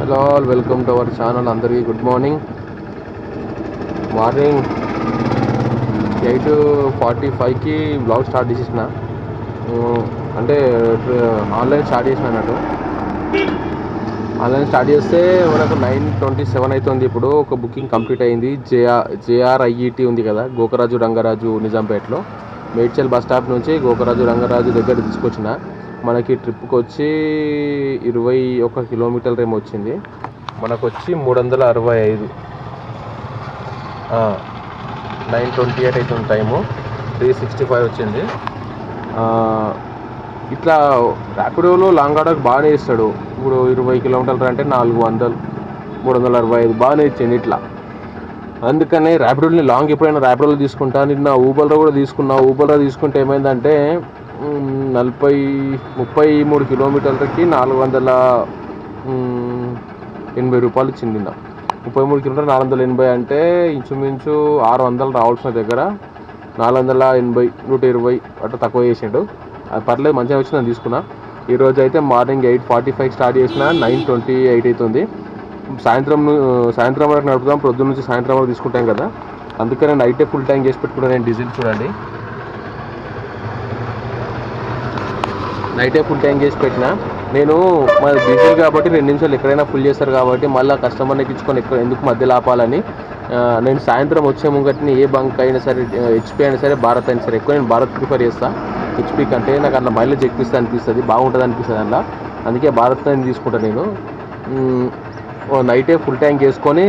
Hello all welcome to our channel అందరికీ good morning morning eight forty ఫైవ్కి blog start చేసేసిన అంటే online start చేసిన అన్నట్టు ఆన్లైన్ స్టార్ట్ చేస్తే మనకు నైన్ ట్వంటీ సెవెన్ అవుతుంది ఇప్పుడు. ఒక బుకింగ్ కంప్లీట్ అయింది. జేఆర్ జేఆర్ఐఈటి ఉంది కదా గోకరాజు రంగరాజు నిజాంపేటలో. మేడ్చల్ బస్ స్టాప్ నుంచి గోకరాజు రంగరాజు దగ్గర తీసుకొచ్చిన. మనకి ట్రిప్కి వచ్చి ఇరవై ఒక కిలోమీటర్లు ఏమో వచ్చింది. మనకు వచ్చి మూడు వందల అరవై ఐదు. నైన్ ట్వంటీ ఎయిట్ అవుతుంది టైము. త్రీ సిక్స్టీ ఫైవ్ వచ్చింది. ఇట్లా ర్యాపిడోలో లాంగ్ ఆర్డర్ బాగానే ఇస్తాడు ఇప్పుడు ఇరవై కిలోమీటర్లు అంటే నాలుగు వందలు. మూడు వందల అరవై ఐదు బాగానే ఇచ్చింది ఇట్లా. అందుకనే ర్యాపిడోని లాంగ్ ఎప్పుడైనా ర్యాపిడోలో తీసుకుంటా. నిన్న ఊబర్లో కూడా తీసుకున్నా. ఊబర్లో తీసుకుంటే ఏమైందంటే నలభై ముప్పై మూడు కిలోమీటర్లకి నాలుగు వందల ఎనభై రూపాయలు ఇచ్చింది ముప్పై మూడు కిలోమీటర్ నాలుగు వందల ఎనభై అంటే ఇంచుమించు ఆరు వందలు రావాల్సిన దగ్గర నాలుగు వందల ఎనభై నూట ఇరవై అట్లా తక్కువ చేసిండు. అది పర్లేదు మంచిగా వచ్చి నేను తీసుకున్నా. ఈరోజు అయితే morning eight forty five start చేసిన నైన్ ట్వంటీ ఎయిట్ అవుతుంది సాయంత్రం సాయంత్రం వరకు నడుపుదాం ప్రొద్దు నుంచి సాయంత్రం వరకు తీసుకుంటాం కదా. అందుకనే నైటే ఫుల్ ట్యాంక్ చేసి పెట్టుకున్నాను నేను డీజిల్ చూడండి. నైటే ఫుల్ ట్యాంక్ చేసి పెట్టిన. నేను మా డీజిల్ కాబట్టి రెండు నిమిషాలు ఎక్కడైనా ఫుల్ చేస్తారు కాబట్టి మళ్ళీ కస్టమర్ని ఎక్కించుకొని ఎక్కడ ఎందుకు మధ్యలో ఆపాలని. నేను సాయంత్రం వచ్చే ముంగటిని ఏ బంక్ అయినా సరే హెచ్పి అయినా సరే భారత్ అయినా సరే ఎక్కువ నేను భారత్ ప్రిఫర్ చేస్తాను హెచ్పి కంటే నాకు అట్లా మైలేజ్ ఎక్కిస్తే అనిపిస్తుంది బాగుంటుంది అనిపిస్తుంది అందులో అందుకే భారత్ అని తీసుకుంటాను నేను. నైటే ఫుల్ ట్యాంక్ చేసుకొని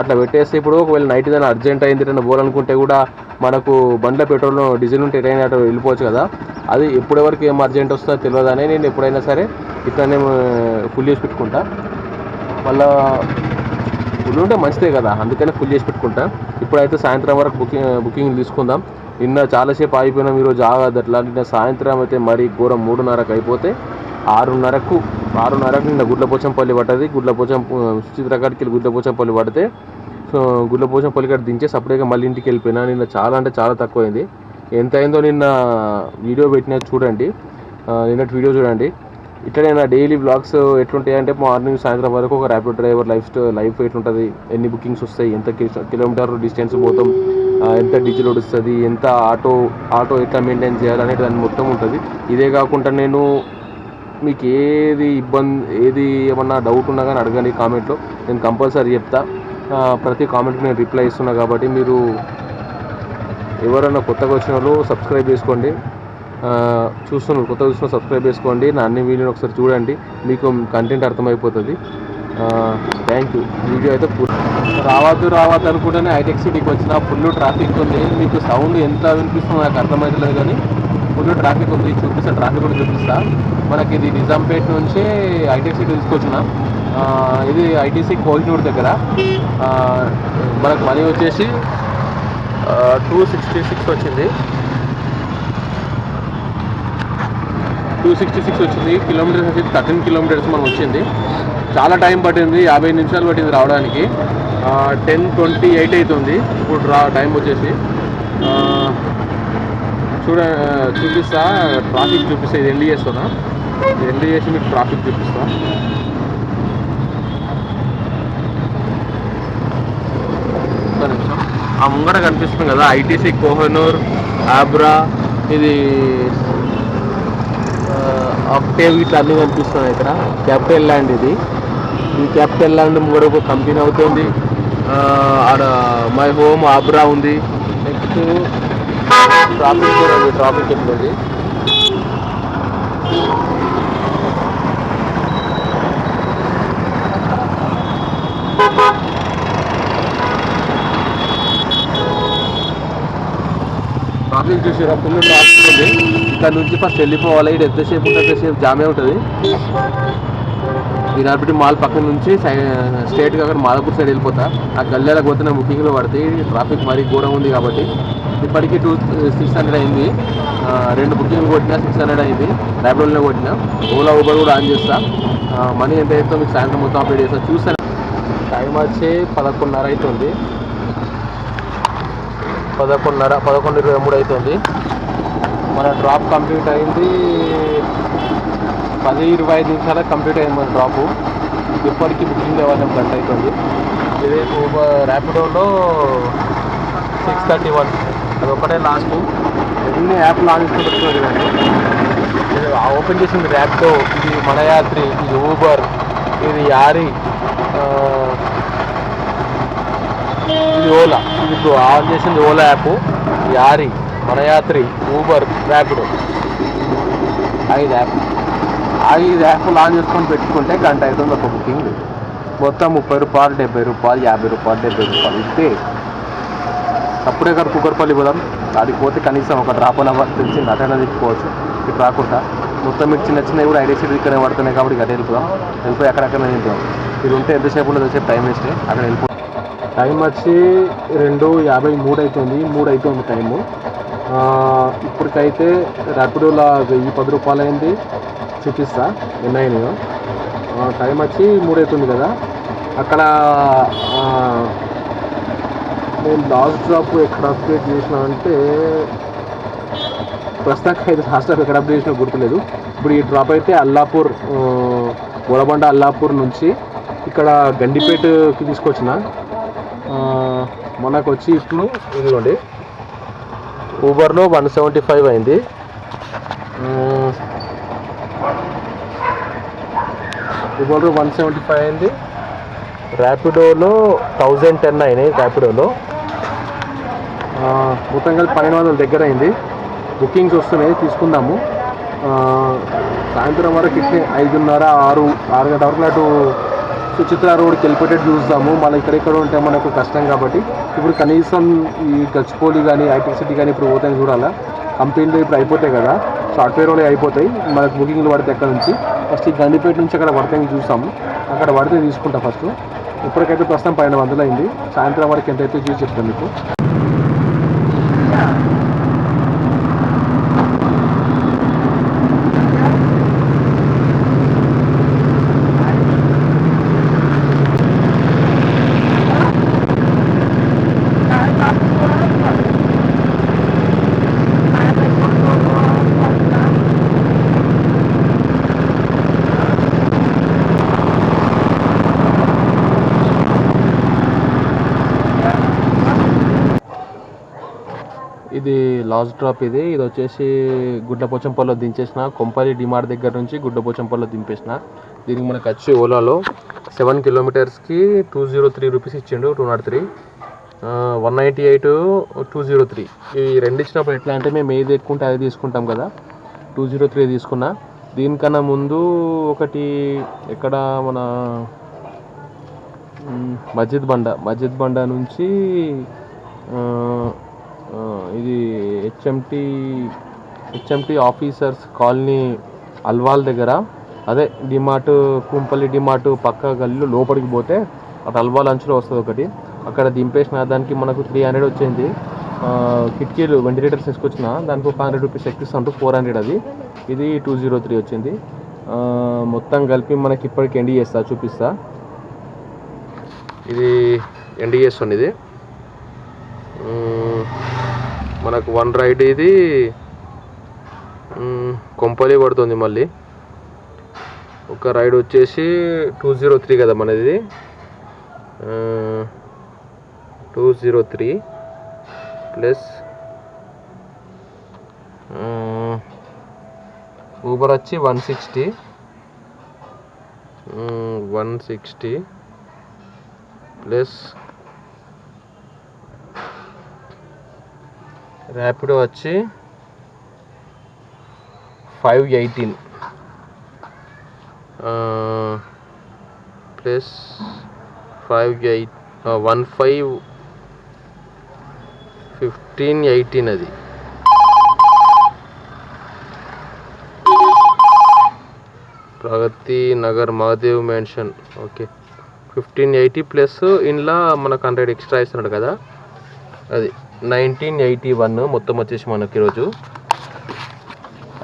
అట్లా పెట్టేస్తే ఇప్పుడు ఒకవేళ నైట్ ఏదైనా అర్జెంట్ అయింది ఏదైనా పోవాలనుకుంటే కూడా మనకు బండ్ల పెట్రోల్ డీజిల్ ఉంటే ఎటైనా అటు వెళ్ళిపోవచ్చు కదా. అది ఎప్పుడెవరికి ఏం అర్జెంట్ వస్తుందో తెలియదని నేను ఎప్పుడైనా సరే ఇట్లానే ఫుల్ చేసి పెట్టుకుంటా. మళ్ళా ఫుల్ ఉంటే మంచిదే కదా అందుకనే ఫుల్ చేసి పెట్టుకుంటా. ఇప్పుడైతే సాయంత్రం వరకు బుకింగ్ బుకింగ్ తీసుకుందాం. నిన్న చాలాసేపు ఆగిపోయినాం ఈరోజు ఆగదు. అట్లా నిన్న సాయంత్రం అయితే మరీ ఘోరం మూడున్నరకు అయిపోతే ఆరున్నరకు ఆరున్నరకు నిన్న గుడ్లపోచంపల్లి పడ్డది. గుడ్లపోచం సుచిత్రకాడికి వెళ్ళి గుడ్లపోచంపల్లి పడితే సో గుడ్లపోచంపల్లి కాడ దించేసి అప్పుడే మళ్ళీ ఇంటికి వెళ్ళిపోయినా. నిన్న చాలా అంటే చాలా తక్కువైంది. ఎంత అయిందో నిన్న వీడియో పెట్టినా చూడండి. నిన్నటి వీడియో చూడండి. ఇట్లనే నా డైలీ బ్లాగ్స్ ఎట్లుంటాయి అంటే మార్నింగ్ సాయంత్రం వరకు ఒక ర్యాపిడ్ డ్రైవర్ లైఫ్ లైఫ్ ఎట్లుంటుంది? ఎన్ని బుకింగ్స్ వస్తాయి? ఎంత కిలోమీటర్ డిస్టెన్స్ పోతాం ఎంత డీజిల్ వస్తుంది ఎంత ఆటో ఆటో ఎట్లా మెయింటైన్ చేయాలి అనేది దాన్ని మొత్తం ఉంటుంది. ఇదే కాకుండా నేను మీకు ఏది ఇబ్బంది ఏది ఏమన్నా డౌట్ ఉన్నా కానీ అడగండి కామెంట్లో. నేను కంపల్సరీ చెప్తా. ప్రతి కామెంట్కి నేను రిప్లై ఇస్తున్నా కాబట్టి మీరు ఎవరైనా కొత్తగా వచ్చిన వాళ్ళు సబ్స్క్రైబ్ చేసుకోండి. చూస్తున్నారు కొత్తగా చూస్తున్న సబ్స్క్రైబ్ చేసుకోండి. నా అన్ని వీడియోని ఒకసారి చూడండి. మీకు కంటెంట్ అర్థమైపోతుంది. థ్యాంక్ యూ వీడియో అయితే రావద్దు రావద్దు అనుకుంటేనే హైటెక్ సిటీకి వచ్చిన ఫుల్ ట్రాఫిక్ ఉంది. మీకు సౌండ్ ఎంత వినిపిస్తుందో నాకు అర్థమవుతలేదు కానీ ఫుల్ ట్రాఫిక్ ఉంది చూపిస్తా ట్రాఫిక్ కూడా చూపిస్తా. మనకి ఇది నిజాంపేట నుంచి ఐటీసీ సిటీ తీసుకొచ్చిన. ఇది ఐటీసీ కోహినూర్ దగ్గర. మనకు మనీ వచ్చేసి టూ సిక్స్టీ సిక్స్ వచ్చింది. టూ సిక్స్టీ సిక్స్ వచ్చింది. కిలోమీటర్స్ వచ్చి థర్టీన్ కిలోమీటర్స్ మనం వచ్చింది. చాలా టైం పట్టింది యాభై నిమిషాలు పట్టింది రావడానికి. టెన్ ట్వంటీ ఎయిట్ అవుతుంది. ఇప్పుడు రా టైం వచ్చేసి. చూడ చూపిస్తా. ట్రాఫిక్ చూపిస్తా. ఇది ఎండ్ చేస్తున్నా. ఇది చేసి మీకు ట్రాఫిక్ చూపిస్తా. ఒక్క నిమిషం. ఆ ముంగట కనిపిస్తుంది కదా ఐటీసీ కోహనూర్ ఆబ్రా ఇది ఆక్టేవ్ ఇట్లా అన్నీ కనిపిస్తున్నాయి ఇక్కడ. క్యాపిటల్ ల్యాండ్ ఇది. ఈ క్యాపిటల్ ల్యాండ్ ముంగడ ఒక కంపెనీ అవుతుంది. ఆడ మై హోమ్ ఆబ్రా ఉంది. నెక్స్ట్ ట్రాఫిక్ కూడా ట్రాఫిక్ ఎట్లా ట్రాఫిక్ చూసారా ఫుల్ ట్రాఫిక్ ఉంది. ఇక్కడ నుంచి ఫస్ట్ వెళ్ళిపోవాలి ఇక్కడ ఎంతసేపు ఉంటే ఎంతసేపు జామే ఉంటుంది. ఈ మాల్ పక్కన నుంచి స్ట్రేట్గా అక్కడ మాలపూర్ సైడ్ వెళ్ళిపోతా. ఆ గల్లీలకు పోతే బుకింగ్లో పడితే ట్రాఫిక్ మరీ ఘోరం ఉంది కాబట్టి. ఇప్పటికీ టూ సిక్స్ హండ్రెడ్ అయింది. రెండు బుకింగ్ కొట్టినా సిక్స్ హండ్రెడ్ అయింది. ల్యాప్టాప్లో కొట్టినా. ఓలా ఊబర్ కూడా ఆన్ చేస్తా. మనీ ఎంత అవుతుందో మీకు సాయంత్రం మొత్తం అప్డేట్ చేస్తా. చూసాను టైం వచ్చి పదకొండున్నర అవుతుంది పదకొండున్నర పదకొండు ఇరవై మూడు అవుతుంది మన డ్రాప్ కంప్లీట్ అయింది. పది ఇరవై ఐదు నిమిషాలకు కంప్లీట్ అయింది మన డ్రాపు. ఇప్పటికీ బుకింగ్ ఇవ్వాలి గంట అవుతుంది ఇదే ఊబర్ ర్యాపిడోలో సిక్స్ థర్టీ వన్ అది ఒకటే లాస్ట్ ఎన్ని యాప్ లాంచ్ ఇది ఓపెన్ చేసింది ర్యాపిడో ఇది మనయాత్రి ఇది ఊబర్ ఇది యారి ఇది ఓలా ఇది ఆన్ చేసింది ఓలా యాప్ యారి మనయాత్రి ఊబర్ ర్యాపిడో ఐదు యాప్ ఐదు యాప్ లాంచ్ చేసుకొని పెట్టుకుంటే గంట అవుతుంది ఒక బుకింగ్ మొత్తం ముప్పై రూపాయలు డెబ్బై రూపాయలు యాభై రూపాయలు డెబ్బై రూపాయలు ఇస్తే అప్పుడే కదా కుక్కర్పల్లి పోదాం. అది పోతే కనీసం ఒక డ్రాప్ అన్న తెలిసి అటైనా తిప్పుకోవచ్చు ఇటు రాకుండా. మొత్తం మీకు చిన్న చిన్నవి కూడా ఐడియా సీట్ ఇక్కడే పడుతున్నాయి కాబట్టి ఇక వెళ్ళిపోదాం వెళ్ళిపోయి అక్కడక్కడ వెళ్తాం ఇది ఉంటే ఎంతసేపు ఉండదు వచ్చే టైం వేస్ట్. అక్కడ వెళ్ళిపో టైం వచ్చి రెండు యాభై మూడు అవుతుంది మూడు అవుతుంది టైము. ఇప్పటికైతే ర్యాపిడోలో వెయ్యి పది రూపాయలు అయింది చూపిస్తా. ఎన్ని నేను టైం వచ్చి మూడు అవుతుంది కదా. అక్కడ నేను లాస్ట్ డ్రాప్ ఎక్కడ అప్డేట్ చేసిన అంటే ప్రస్తుతానికి అయితే లాస్ట్ డ్రాప్ ఎక్కడ అప్డేట్ చేసినా గుర్తులేదు. ఇప్పుడు ఈ డ్రాప్ అయితే అల్లాపూర్ గోడబండ అల్లాపూర్ నుంచి ఇక్కడ గండిపేటకి తీసుకొచ్చిన. మనకు వచ్చి ఇప్పుడు ఇదిగోండి. ఊబర్లో వన్ సెవెంటీ ఫైవ్ అయింది. ఊబర్లో వన్ సెవెంటీ ఫైవ్ అయింది. ర్యాపిడోలో థౌజండ్ టెన్ అయినాయి ర్యాపిడోలో మొత్తం కలిపి పన్నెండు వందల దగ్గర అయింది. బుకింగ్స్ వస్తున్నాయి తీసుకుందాము. సాయంత్రం వరకు ఇట్లే ఐదున్నర ఆరు ఆరు గంటల వరకు అటు సుచిత్ర రోడ్కి వెళ్ళిపోయేటట్టు చూస్తాము. మళ్ళీ ఇక్కడెక్కడ ఉంటే మనకు కష్టం కాబట్టి. ఇప్పుడు కనీసం ఈ గచ్చిపోలి కానీ ఐటీ సిటీ కానీ ఇప్పుడు పోతాయి చూడాలా. కంపెనీలు ఇప్పుడు అయిపోతాయి కదా. సాఫ్ట్వేర్ వాళ్ళు అయిపోతాయి. మనకు బుకింగ్లు పడితే అక్కడ నుంచి. ఫస్ట్ ఈ గండిపేట నుంచి అక్కడ పడితే చూస్తాము. అక్కడ పడితే తీసుకుంటాం ఫస్ట్. ఇప్పటికైతే ప్రస్తుతం పన్నెండు వందలు అయింది. సాయంత్రం వరకు ఎంత అయితే చూసి చెప్తాను మీకు. ఇది లాస్ట్ డ్రాప్ ఇది. ఇది వచ్చేసి గుడ్లపోచంపల్లిలో దించేసిన. కొంపల్లి డిమార్ట్ దగ్గర నుంచి గుడ్లపోచంపల్లిలో దింపేసిన. దీనికి మనకు వచ్చి ఓలాలో సెవెన్ కిలోమీటర్స్కి టూ జీరో త్రీ రూపీస్ ఇచ్చిండు two nought three. One ninety eight two zero three. ఈ రెండు ఇచ్చినప్పుడు ఎట్లా అంటే మేము ఏది ఎక్కుంటే అది తీసుకుంటాం కదా. టూ జీరో త్రీ తీసుకున్నా. దీనికన్నా ముందు ఒకటి ఎక్కడ మన మస్జిద్ బండ. మస్జిద్ బండ నుంచి ఇది HMT HMT officers colony Alwal దగ్గర. అదే డిమార్ట్ కుంపల్లి డిమార్ట్ పక్క గల్లు లోపలికి పోతే అటు అల్వాల్ అంచులో వస్తుంది ఒకటి. అక్కడ దింపేసిన దానికి మనకు త్రీ హండ్రెడ్ వచ్చింది. కిటికీలు వెంటిలేటర్స్ తీసుకొచ్చిన దానికి ఒక హండ్రెడ్ రూపీస్ ఎక్కిస్తుంటూ ఫోర్ హండ్రెడ్ అది. ఇది టూ జీరో త్రీ వచ్చింది. మొత్తం కలిపి మనకి ఇప్పటికి ఎండి చేస్తా చూపిస్తా. ఇది ఎండి చేస్తుంది ఇది మనకు వన్ రైడ్ ఇది కొంపలి పడుతుంది మళ్ళీ. ఒక రైడ్ వచ్చేసి టూ జీరో త్రీ కదా మనది. Two zero three plus Uber వచ్చి one sixty one sixty plus Rapido వచ్చి five eighteen. Plus five eight one five fifteen eighteen అది. Pragathi Nagar Mahadev mansion okay. Fifteen eighty plus ఇంట్లో మనకు hundred extra ఇస్తున్నాడు కదా అది. నైన్టీన్ ఎయిటీ వన్ మొత్తం వచ్చేసి మనకి ఈరోజు.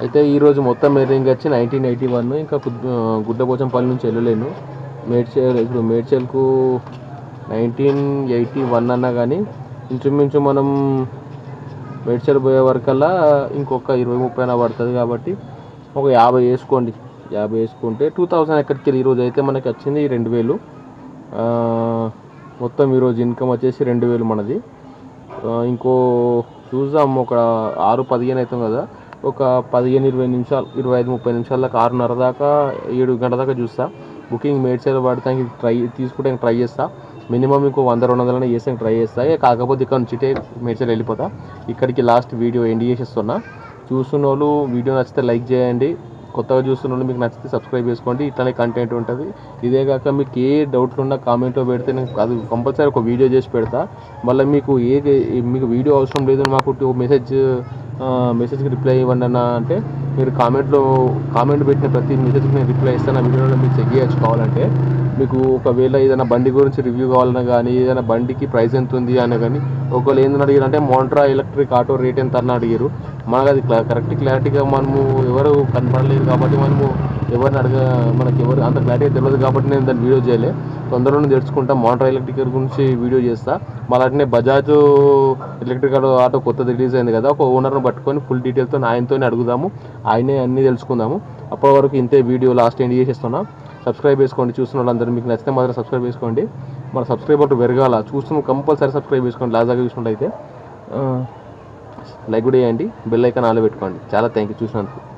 అయితే ఈరోజు మొత్తం మెరింగ్ వచ్చి నైన్టీన్ ఎయిటీ వన్ ఇంకా గుడ్- గుడ్డపోచంపల్లి నుంచి వెళ్ళలేను. మేడ్చేల్ ఇప్పుడు మేడ్చేల్కు నైన్టీన్ ఎయిటీ వన్ అన్నా కానీ ఇంచుమించు మనం మేడ్చల్ పోయే వరకల్లా ఇంకొక ఇరవై ముప్పై అయినా పడుతుంది కాబట్టి ఒక యాభై వేసుకోండి. యాభై వేసుకుంటే టూ థౌజండ్ ఎక్కడికి వెళ్ళి ఈరోజు అయితే మనకి వచ్చింది రెండు వేలు. మొత్తం ఈరోజు ఇన్కమ్ వచ్చేసి రెండు వేలు మనది. ఇంకో చూద్దాం ఒక ఆరు పదిహేను అవుతుంది కదా. ఒక పదిహేను ఇరవై నిమిషాలు ఇరవై ఐదు ముప్పై నిమిషాల దాకా ఆరున్నర దాకా ఏడు గంటల దాకా చూస్తా. బుకింగ్ మేడ్ సైడ్ పడటానికి ట్రై తీసుకుంటే ట్రై చేస్తా. మినిమం ఇంకో వంద రెండు వందలనే చేసానికి ట్రై చేస్తా. కాకపోతే ఇక్కడ నుంచి ఇటే మేడ్ సైడ్ వెళ్ళిపోతా. ఇక్కడికి లాస్ట్ వీడియో ఎండ్ చేసేస్తున్నా. చూస్తున్న వాళ్ళు వీడియో నచ్చితే లైక్ చేయండి. కొత్తగా చూస్తున్న మీకు నచ్చితే సబ్స్క్రైబ్ చేసుకోండి. ఇట్లానే కంటెంట్ ఉంటుంది. ఇదే కాక మీకు ఏ డౌట్లు ఉన్నా కామెంట్లో పెడితే నేను అది కంపల్సరీ ఒక వీడియో చేసి పెడతా. మళ్ళీ మీకు ఏ మీకు వీడియో అవసరం లేదు మాకు మెసేజ్ మెసేజ్కి రిప్లై ఇవ్వండి అన్న అంటే మీరు కామెంట్లో కామెంట్ పెట్టిన ప్రతి మెసేజ్కి నేను రిప్లై ఇస్తాను. ఆ వీడియోలో మీరు చెక్ చేయొచ్చు కావాలంటే మీకు ఒకవేళ ఏదైనా బండి గురించి రివ్యూ కావాలన్నా కానీ ఏదైనా బండికి ప్రైస్ ఎంత ఉంది అని కానీ ఒకవేళ ఏందని అడిగారు అంటే మోంట్రా ఎలక్ట్రిక్ ఆటో రేట్ ఎంత అని అడిగారు. మనకు అది కరెక్ట్ క్లారిటీగా మనము ఎవరు కనపడలేదు కాబట్టి మనము ఎవరిని అడగ మనకి ఎవరు అంత క్లారిటీగా తెలియదు కాబట్టి నేను దాన్ని వీడియో చేయలే. తొందరలోనే తెలుసుకుంటా మోటార్ ఎలక్ట్రిక్ గురించి వీడియో చేస్తా. మళ్ళీ అట్నే బజాజ్ ఎలక్ట్రికల్ ఆటో కొత్తది రిలీజ్ అయింది కదా ఒక ఓనర్ని పట్టుకొని ఫుల్ డీటెయిల్తో ఆయనతో అడుగుదాము. ఆయనే అన్నీ తెలుసుకుందాము. అప్పటి వరకు ఇంతే వీడియో లాస్ట్ ఎండ్ చేసేస్తున్నా. సబ్స్క్రైబ్ చేసుకోండి. చూస్తున్న వాళ్ళందరూ మీకు నచ్చితే మాత్రం సబ్స్క్రైబ్ చేసుకోండి. మన సబ్స్క్రైబర్ పెరగాల. చూస్తున్న కంపల్సరీ సబ్స్క్రైబ్ చేసుకోండి. లాజాగా చూసుకుంటే అయితే లైక్ కూడా చేయండి. బెల్ ఐకాన్ ఆలో పెట్టుకోండి. చాలా థ్యాంక్ యూ చూసినందుకు.